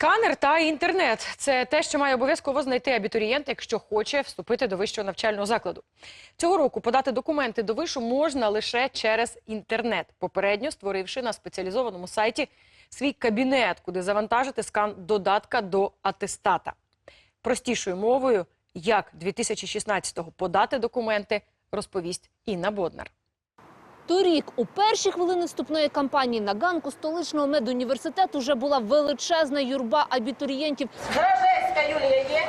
Сканер та інтернет це те, що має обов'язково знайти абітурієнт, якщо хоче вступити до вищого навчального закладу. Цього року подати документи до вишу можна лише через інтернет, попередньо створивши на спеціалізованому сайті свій кабінет, куди завантажити скан додатка до атестата. Простішою мовою, як 2016-го подати документи, розповість Інна Боднар. Торік у перші хвилини вступної кампанії на ганку столичного медуніверситету вже була величезна юрба абітурієнтів. Зражевська Юлія є?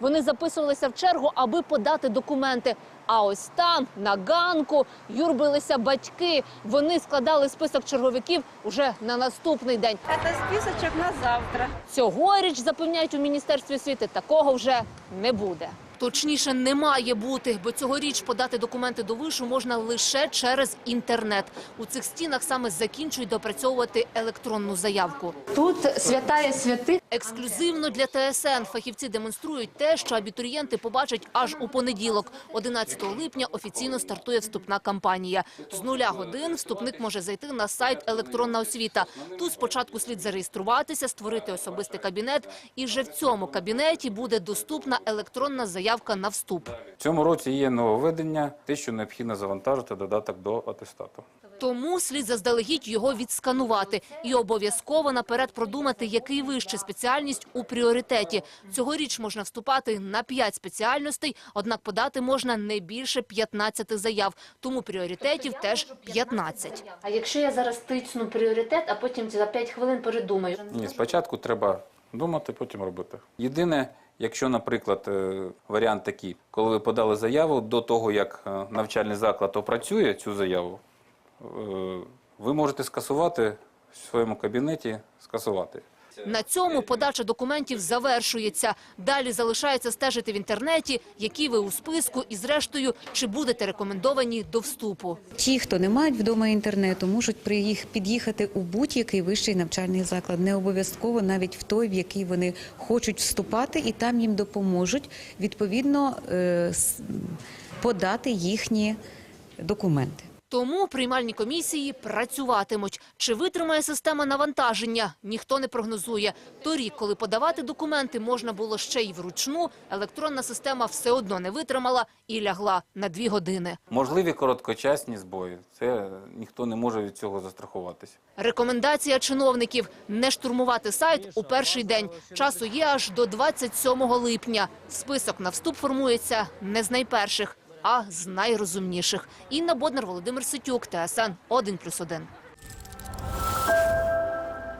Вони записувалися в чергу, аби подати документи. А ось там, на ганку, юрбилися батьки. Вони складали список черговиків уже на наступний день. Це списочок на завтра. Цьогоріч, запевняють у Міністерстві освіти, такого вже не буде. Точніше, не має бути, бо цьогоріч подати документи до вишу можна лише через інтернет. У цих стінах саме закінчують допрацьовувати електронну заявку. Тут святає святих. Ексклюзивно для ТСН фахівці демонструють те, що абітурієнти побачать аж у понеділок. 11 липня офіційно стартує вступна кампанія. З нуля годин вступник може зайти на сайт електронна освіта. Тут спочатку слід зареєструватися, створити особистий кабінет, і вже в цьому кабінеті буде доступна електронна заявка на вступ. В цьому році є нововведення, те, що необхідно завантажити додаток до атестату. Тому слід заздалегідь його відсканувати і обов'язково наперед продумати, який вище спеціальність у пріоритеті. Цьогоріч можна вступати на 5 спеціальностей, однак подати можна не більше 15 заяв. Тому пріоритетів теж 15. А якщо я зараз тисну пріоритет, а потім за 5 хвилин передумаю? Ні, спочатку треба думати, потім робити. Єдине, якщо, наприклад, е, варіант такий, коли ви подали заяву до того, як е, навчальний заклад опрацює цю заяву, е, ви можете скасувати в своєму кабінеті, скасувати. На цьому подача документів завершується. Далі залишається стежити в інтернеті, які ви у списку, і зрештою, чи будете рекомендовані до вступу. Ті, хто не мають вдома інтернету, можуть під'їхати у будь-який вищий навчальний заклад, не обов'язково навіть в той, в який вони хочуть вступати, і там їм допоможуть відповідно е, подати їхні документи. Тому приймальні комісії працюватимуть. Чи витримає система навантаження, ніхто не прогнозує. Торік, коли подавати документи можна було ще й вручну, електронна система все одно не витримала і лягла на дві години. Можливі короткочасні збої. Це ніхто не може від цього застрахуватися. Рекомендація чиновників – не штурмувати сайт у перший день. Часу є аж до 27 липня. Список на вступ формується не з найперших, а з найрозумніших. Інна Боднар, Володимир Ситюк, ТСН 1+,1.